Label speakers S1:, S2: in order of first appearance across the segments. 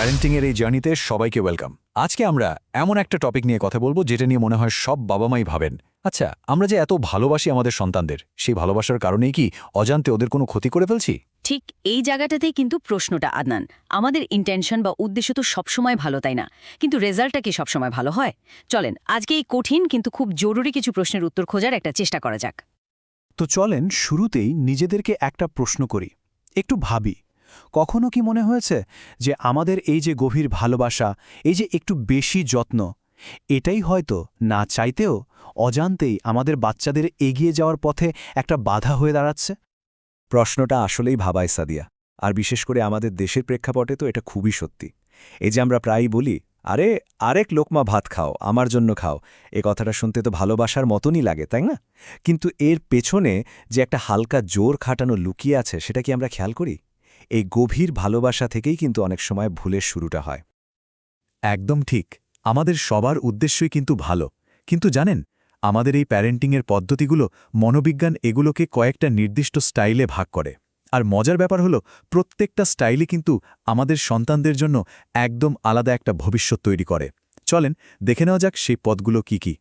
S1: প্যারেন্টিংয়ের এই জার্নিতে সবাইকে ওয়েলকাম। আজকে আমরা এমন একটা টপিক নিয়ে কথা বলব যেটা নিয়ে মনে হয় সব বাবা মাই ভাবেন। আচ্ছা আমরা যে এত ভালোবাসি আমাদের সন্তানদের সেই ভালোবাসার কারণেই কি অজান্তে ওদের কোনো ক্ষতি করে ফেলছি?
S2: ঠিক এই জায়গাটাতেই কিন্তু প্রশ্নটা আদনান। আমাদের ইন্টেনশন বা উদ্দেশ্য তো সবসময় ভালো তাই না? কিন্তু রেজাল্টটা কি সবসময় ভালো হয়? চলেন আজকে এই কঠিন কিন্তু খুব জরুরি কিছু প্রশ্নের উত্তর খোঁজার একটা চেষ্টা করা যাক।
S3: তো চলেন শুরুতেই নিজেদেরকে একটা প্রশ্ন করি। একটু ভাবি কখনো কি মনে হয়েছে যে আমাদের এই যে গভীর ভালোবাসা, এই যে একটু বেশি যত্ন, এটাই হয়তো না চাইতেও অজান্তেই আমাদের বাচ্চাদের এগিয়ে যাওয়ার পথে একটা বাধা হয়ে দাঁড়াচ্ছে?
S4: প্রশ্নটা আসলেই ভাবায় সাদিয়া। আর বিশেষ করে আমাদের দেশের প্রেক্ষাপটে তো এটা খুবই সত্যি। এই যে আমরা প্রায়ই বলি, আরে, আরেক লোকমা ভাত খাও, আমার জন্য খাও। এ কথাটা শুনতে তো ভালোবাসার মতনই লাগে, তাই না? কিন্তু এর পেছনে যে একটা হালকা জোর খাটানো লুকিয়ে আছে, সেটা কি আমরা খেয়াল করি? এই গভীর ভালোবাসা থেকেই কিন্তু অনেক সময় ভুলের শুরুটা হয়।
S1: একদম ঠিক, আমাদের সবার উদ্দেশ্যই কিন্তু ভালো। কিন্তু জানেন, আমাদের এই প্যারেন্টিংয়ের পদ্ধতিগুলো মনোবিজ্ঞান এগুলোকে কয়েকটা নির্দিষ্ট স্টাইলে ভাগ করে। আর মজার ব্যাপার হলো, প্রত্যেকটা স্টাইলই কিন্তু আমাদের সন্তানদের জন্য একদম আলাদা একটা ভবিষ্যৎ তৈরি করে। চলেন, দেখে নেওয়া যাক সেই পদগুলো কি কি।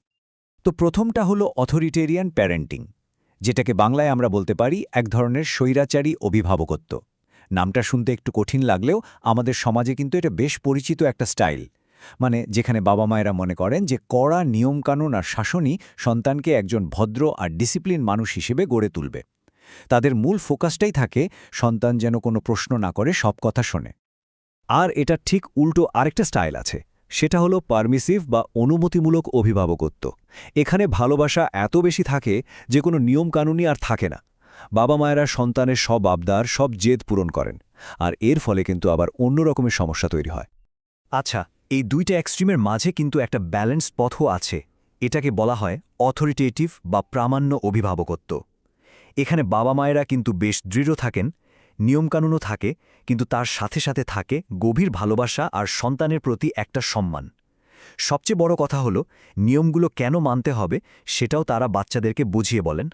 S4: তো প্রথমটা হলো অথরিটেরিয়ান প্যারেন্টিং, যেটাকে বাংলায় আমরা বলতে পারি এক ধরনের স্বৈরাচারী অভিভাবকত্ব। নামটা শুনতে একটু কঠিন লাগলেও আমাদের সমাজে কিন্তু এটা বেশ পরিচিত একটা স্টাইল। মানে যেখানে বাবা মায়েরা মনে করেন যে কড়া নিয়মকানুন আর শাসনই সন্তানকে একজন ভদ্র আর ডিসিপ্লিন মানুষ হিসেবে গড়ে তুলবে। তাদের মূল ফোকাসটাই থাকে সন্তান যেন কোনো প্রশ্ন না করে, সব কথা শোনে। আর এটা ঠিক উল্টো আরেকটা স্টাইল আছে। সেটা হলো পারমিসিভ বা অনুমতিমূলক অভিভাবকত্ব। এখানে ভালোবাসা এত বেশি থাকে যে কোনো নিয়মকানুনই আর থাকে না। বাবা মায়েরা সন্তানের সব আবদার, সব জেদ পূরণ করেন, আর এর ফলে কিন্তু আবার অন্য রকমের সমস্যা তৈরি হয়। আচ্ছা এই দুইটা এক্সট্রিমের মাঝে কিন্তু একটা ব্যালেন্সড পথও আছে। এটাকে বলা হয় অথরিটেটিভ বা প্রামাণ্য অভিভাবকত্ব। এখানে বাবা মায়েরা কিন্তু বেশ দৃঢ় থাকেন, নিয়মকানুনও থাকে, কিন্তু তার সাথে সাথে থাকে গভীর ভালোবাসা আর সন্তানের প্রতি একটা সম্মান। সবচেয়ে বড় কথা হলো, নিয়মগুলো কেন মানতে হবে সেটাও তারা বাচ্চাদেরকে বুঝিয়ে বলেন।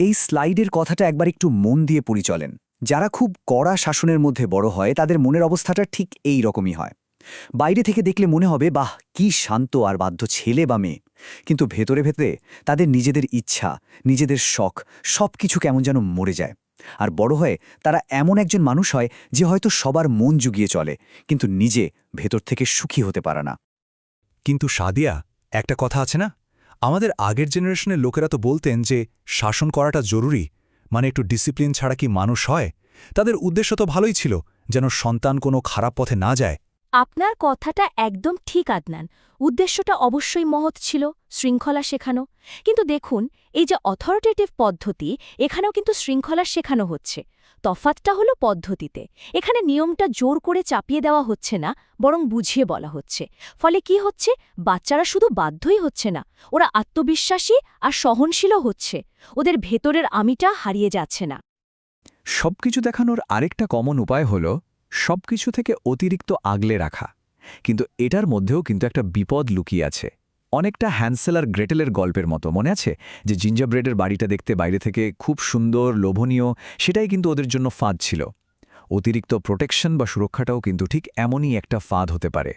S5: এই স্লাইডের কথাটা একবার একটু মন দিয়ে পরিচলেন যারা খুব কড়া শাসনের মধ্যে বড় হয়, তাদের মনের অবস্থাটা ঠিক এই রকমই হয়। বাইরে থেকে দেখলে মনে হবে, বাহ, কি শান্ত আর বাধ্য ছেলে বা মেয়ে। কিন্তু ভেতরে ভেতরে তাদের নিজেদের ইচ্ছা, নিজেদের শখ সব কিছু কেমন যেন মরে যায়। আর বড় হয়ে তারা এমন একজন মানুষ হয়, যে হয়তো সবার মন জুগিয়ে চলে, কিন্তু নিজে ভেতর থেকে সুখী হতে পারে না।
S3: কিন্তু সাদিয়া, একটা কথা আছে না? আমাদের আগের জেনারেশনের লোকেরা তো বলতেন যে শাসন করাটা জরুরি মানে একটু ডিসিপ্লিন ছাড়া কি মানুষ হয়? তাদের উদ্দেশ্য তো ভালোই ছিল, যেন সন্তান কোনো খারাপ পথে না যায়।
S6: আপনার কথাটা একদম ঠিক, আদনান। উদ্দেশ্যটা অবশ্যই মহৎ ছিল, শৃঙ্খলা শেখানো। কিন্তু দেখুন, এই যে অথরিটেটিভ পদ্ধতি, এখানেও কিন্তু শৃঙ্খলা শেখানো হচ্ছে। তফাতটা হলো পদ্ধতিতে। এখানে নিয়মটা জোর করে চাপিয়ে দেওয়া হচ্ছে না, বরং বুঝিয়ে বলা হচ্ছে। ফলে কি হচ্ছে? বাচ্চারা শুধু বাধ্যই হচ্ছে না, ওরা আত্মবিশ্বাসী আর সহনশীলও হচ্ছে। ওদের ভেতরের আমিটা হারিয়ে যাচ্ছে না।
S4: সবকিছু দেখানোর আরেকটা কমন উপায় হল সবকিছু থেকে অতিরিক্ত আগলে রাখা। কিন্তু এটার মধ্যেও কিন্তু একটা বিপদ লুকিয়ে আছে। অনেকটা হ্যান্সেল আর গ্রেটেলের গল্পের মতো, মনে আছে? যে জিঞ্জার ব্রেডের বাড়িটা দেখতে বাইরে থেকে খুব সুন্দর, লোভনীয়, সেটাই কিন্তু ওদের জন্য ফাঁদ ছিল। অতিরিক্ত প্রোটেকশন বা সুরক্ষাটাও কিন্তু ঠিক এমনই একটা ফাঁদ হতে পারে।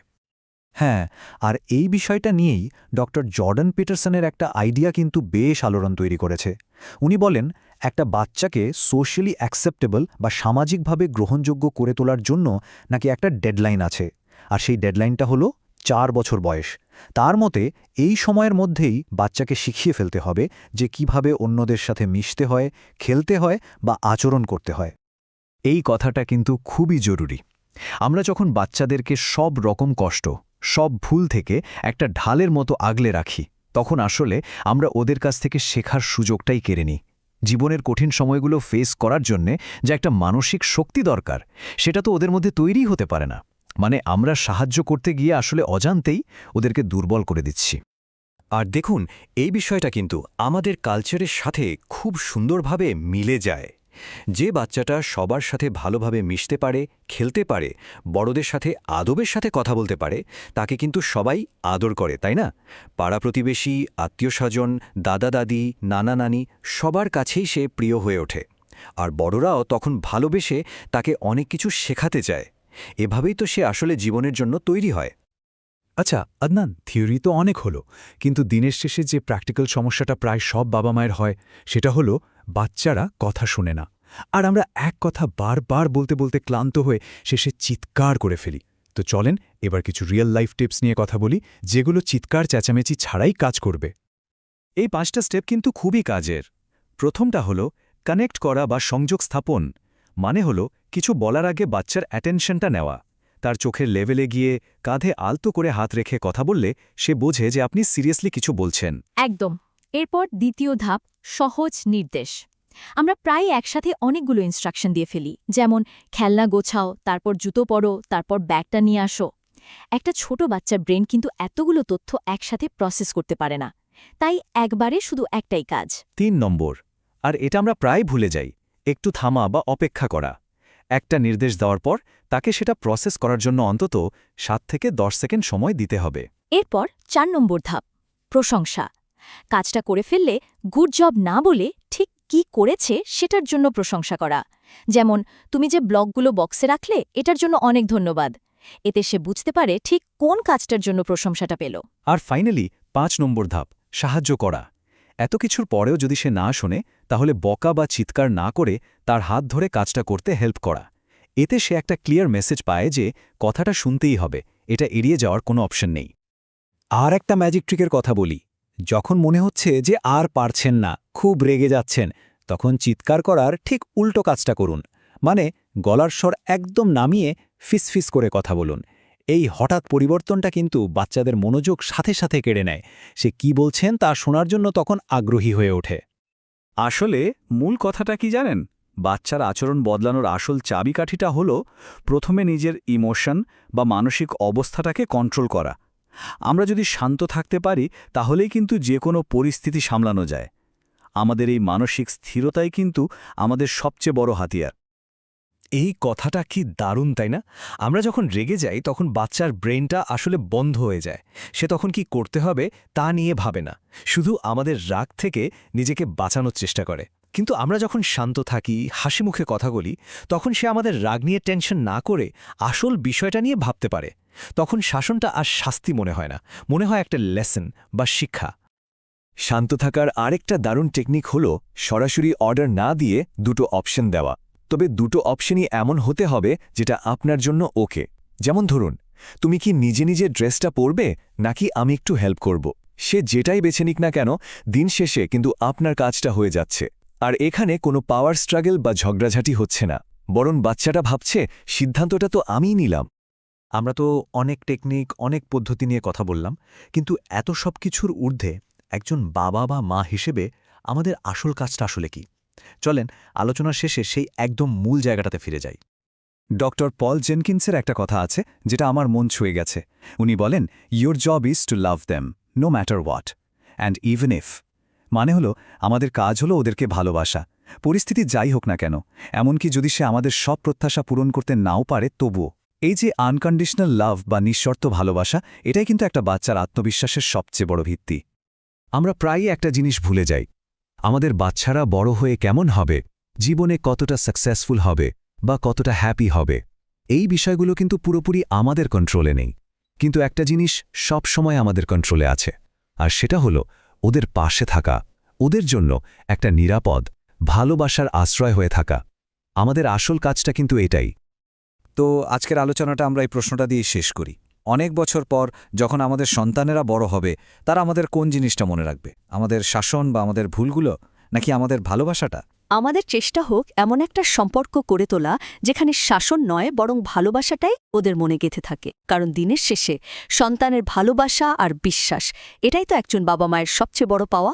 S4: হ্যাঁ আর এই বিষয়টা নিয়েই ডক্টর জর্ডন পিটারসনের একটা আইডিয়া কিন্তু বেশ আলোড়ন তৈরি করেছে। উনি বলেন, একটা বাচ্চাকে সোশ্যালি অ্যাকসেপ্টেবল বা সামাজিকভাবে গ্রহণযোগ্য করে তোলার জন্য নাকি একটা ডেডলাইন আছে। আর সেই ডেডলাইনটা হলো চার বছর বয়স। তার মতে, এই সময়ের মধ্যেই বাচ্চাকে শিখিয়ে ফেলতে হবে যে কীভাবে অন্যদের সাথে মিশতে হয়, খেলতে হয় বা আচরণ করতে হয়। এই কথাটা কিন্তু খুবই জরুরি। আমরা যখন বাচ্চাদেরকে সব রকম কষ্ট, সব ভুল থেকে একটা ঢালের মতো আগলে রাখি, তখন আসলে আমরা ওদের কাছ থেকে শেখার সুযোগটাই কেড়ে নিই। জীবনের কঠিন সময়গুলো ফেস করার জন্যে যে একটা মানসিক শক্তি দরকার, সেটা তো ওদের মধ্যে তৈরি হতে পারে না। মানে আমরা সাহায্য করতে গিয়ে আসলে অজান্তেই ওদেরকে দুর্বল করে দিচ্ছি। আর দেখুন, এই বিষয়টা কিন্তু আমাদের কালচারের সাথে খুব সুন্দরভাবে মিলে যায়। যে বাচ্চাটা সবার সাথে ভালোভাবে মিশতে পারে, খেলতে পারে, বড়দের সাথে আদবের সাথে কথা বলতে পারে, তাকে কিন্তু সবাই আদর করে, তাই না? পাড়া প্রতিবেশী আত্মীয়স্বজন দাদা দাদি, নানা নানি সবার কাছেই সে প্রিয় হয়ে ওঠে। আর বড়রাও তখন ভালোবেসে তাকে অনেক কিছু শেখাতে চায়
S7: এভাবেই তো সে আসলে জীবনের জন্য তৈরি হয়।
S8: আচ্ছা আদনান, থিওরি তো অনেক হলো, কিন্তু দিনের শেষে যে প্র্যাকটিক্যাল সমস্যাটা প্রায় সব বাবা মায়ের হয়, সেটা হলো বাচ্চারা কথা শোনে না। আর আমরা এক কথা বারবার বলতে বলতে ক্লান্ত হয়ে শেষে চিৎকার করে ফেলি। তো চলেন, এবার কিছু রিয়েল লাইফ টিপস নিয়ে কথা বলি, যেগুলো চিৎকার চেঁচামেচি ছাড়াই কাজ করবে।
S4: এই পাঁচটা স্টেপ কিন্তু খুবই কাজের। প্রথমটা হলো কানেক্ট করা বা সংযোগ স্থাপন মানে হলো কিছু বলার আগে বাচ্চার অ্যাটেনশনটা নেওয়া। তার চোখের লেভেলে গিয়ে কাঁধে আলতো করে হাত রেখে কথা বললে সে বোঝে যে আপনি সিরিয়াসলি কিছু বলছেন।
S6: একদম। এরপর দ্বিতীয় ধাপ সহজ নির্দেশ। আমরা প্রায় একসাথে অনেকগুলো ইনস্ট্রাকশন দিয়ে ফেলি। যেমন খেলনা গোছাও তারপর জুতো পরো তারপর ব্যাগটা নিয়ে আসো। একটা ছোট বাচ্চার ব্রেন কিন্তু এতগুলো তথ্য একসাথে প্রসেস করতে পারে না। তাই একবারে শুধু একটাই কাজ।
S4: তিন নম্বর আর এটা আমরা প্রায় ভুলে যাই একটু থামা বা অপেক্ষা করা। একটা নির্দেশ দেওয়ার পর তাকে সেটা প্রসেস করার জন্য অন্তত সাত থেকে দশ সেকেন্ড সময় দিতে হবে।
S6: এরপর চার নম্বর ধাপ প্রশংসা। কাজটা করে ফেললে গুড জব না বলে ঠিক কি করেছে সেটার জন্য প্রশংসা করা। যেমন তুমি যে ব্লগগুলো বক্সে রাখলে এটার জন্য অনেক ধন্যবাদ। এতে সে বুঝতে পারে ঠিক কোন কাজটার জন্য প্রশংসাটা পেল।
S4: আর ফাইনালি পাঁচ নম্বর ধাপ সাহায্য করা। এত কিছুর পরেও যদি সে না শোনে, তাহলে বকা বা চিৎকার না করে তার হাত ধরে কাজটা করতে হেল্প করা। এতে সে একটা ক্লিয়ার মেসেজ পায় যে, কথাটা শুনতেই হবে, এটা এড়িয়ে যাওয়ার কোনো অপশন নেই।
S8: আর একটা ম্যাজিক ট্রিকের কথা বলি। যখন মনে হচ্ছে যে আর পারছেন না, খুব রেগে যাচ্ছেন, তখন চিৎকার করার ঠিক উল্টো কাজটা করুন। মানে গলার স্বর একদম নামিয়ে ফিসফিস করে কথা বলুন। এই হঠাৎ পরিবর্তনটা কিন্তু বাচ্চাদের মনোযোগ সাথে সাথে কেড়ে নেয়। সে কি বলছেন তা শোনার জন্য তখন আগ্রহী হয়ে ওঠে।
S4: আসলে মূল কথাটা কি জানেন? বাচ্চার আচরণ বদলানোর আসল চাবিকাঠিটা হল প্রথমে নিজের ইমোশন বা মানসিক অবস্থাটাকে কন্ট্রোল করা। আমরা যদি শান্ত থাকতে পারি, তাহলেই কিন্তু যে কোনো পরিস্থিতি সামলানো যায়। আমাদের এই মানসিক স্থিরতাই কিন্তু আমাদের সবচেয়ে বড় হাতিয়ার।
S9: এই কথাটা কি দারুণ, তাই না? আমরা যখন রেগে যাই, তখন বাচ্চার ব্রেনটা আসলে বন্ধ হয়ে যায়। সে তখন কি করতে হবে, তা নিয়ে ভাবে না। শুধু আমাদের রাগ থেকে নিজেকে বাঁচানোর চেষ্টা করে। কিন্তু আমরা যখন শান্ত থাকি, হাসি মুখে কথা বলি, তখন সে আমাদের রাগ নিয়ে টেনশন না করে আসল বিষয়টা নিয়ে ভাবতে পারে। তখন শাসনটা আর শাস্তি মনে হয় না। মনে হয় একটা লেসন বা শিক্ষা।
S4: শান্ত থাকার আরেকটা দারুণ টেকনিক হল সরাসরি অর্ডার না দিয়ে দুটো অপশন দেওয়া। তবে দুটো অপশনই এমন হতে হবে যেটা আপনার জন্য ওকে। যেমন ধরুন, তুমি কি নিজে নিজে ড্রেসটা পরবে, নাকি আমি একটু হেল্প করব? সে যেটাই বেছে নিক না কেন, দিন শেষে কিন্তু আপনার কাজটা হয়ে যাচ্ছে। আর এখানে কোনো পাওয়ার স্ট্রাগল বা ঝগড়াঝাটি হচ্ছে না। বরং বাচ্চাটা ভাবছে, সিদ্ধান্তটা তো আমিই নিলাম।
S9: আমরা তো অনেক টেকনিক, অনেক পদ্ধতি নিয়ে কথা বললাম, কিন্তু এত সব কিছুর ঊর্ধ্বে একজন বাবা বা মা হিসেবে আমাদের আসল কাজটা আসলে কি? চলেন, আলোচনার শেষে সেই একদম মূল জায়গাটাতে ফিরে যাই।
S4: ডক্টর পল জেনকিন্সের একটা কথা আছে, যেটা আমার মন ছুঁয়ে গেছে। উনি বলেন your job is to love them no matter what and even if মানে হলো, আমাদের কাজ হলো ওদেরকে ভালোবাসা। পরিস্থিতি যাই হোক না কেন, এমনকি যদি সে আমাদের সব প্রত্যাশা পূরণ করতে নাও পারে, তবুও। এই যে আনকন্ডিশনাল লাভ বা নিঃশর্ত ভালোবাসা, এটাই কিন্তু একটা বাচ্চার আত্মবিশ্বাসের সবচেয়ে বড় ভিত্তি। আমরা প্রায়ই একটা জিনিস ভুলে যাই আমাদের বাচ্চারা বড় হয়ে কেমন হবে? জীবনে কতটা সাকসেসফুল হবে? বা কতটা হ্যাপি হবে? এই বিষয়গুলো কিন্তু পুরোপুরি আমাদের কন্ট্রোলে নেই। কিন্তু একটা জিনিস সব সময় আমাদের কন্ট্রোলে আছে, আর সেটা হলো ওদের পাশে থাকা, ওদের জন্য একটা নিরাপদ, ভালোবাসার আশ্রয় হয়ে থাকা। আমাদের আসল কাজটা কিন্তু এটাই।
S7: তো আজকের আলোচনাটা আমরা এই প্রশ্নটা দিয়ে শেষ করি। অনেক বছর পর যখন আমাদের সন্তানেরা বড় হবে, তারা আমাদের কোন জিনিসটা মনে রাখবে? আমাদের শাসন বা আমাদের ভুলগুলো, নাকি আমাদের ভালোবাসাটা?
S10: আমাদের চেষ্টা হোক এমন একটা সম্পর্ক করে তোলা, যেখানে শাসন নয়, বরং ভালোবাসাটাই ওদের মনে গেঁথে থাকে। কারণ দিনের শেষে সন্তানের ভালোবাসা আর বিশ্বাস, এটাই তো একজন বাবা মায়ের সবচেয়ে বড় পাওয়া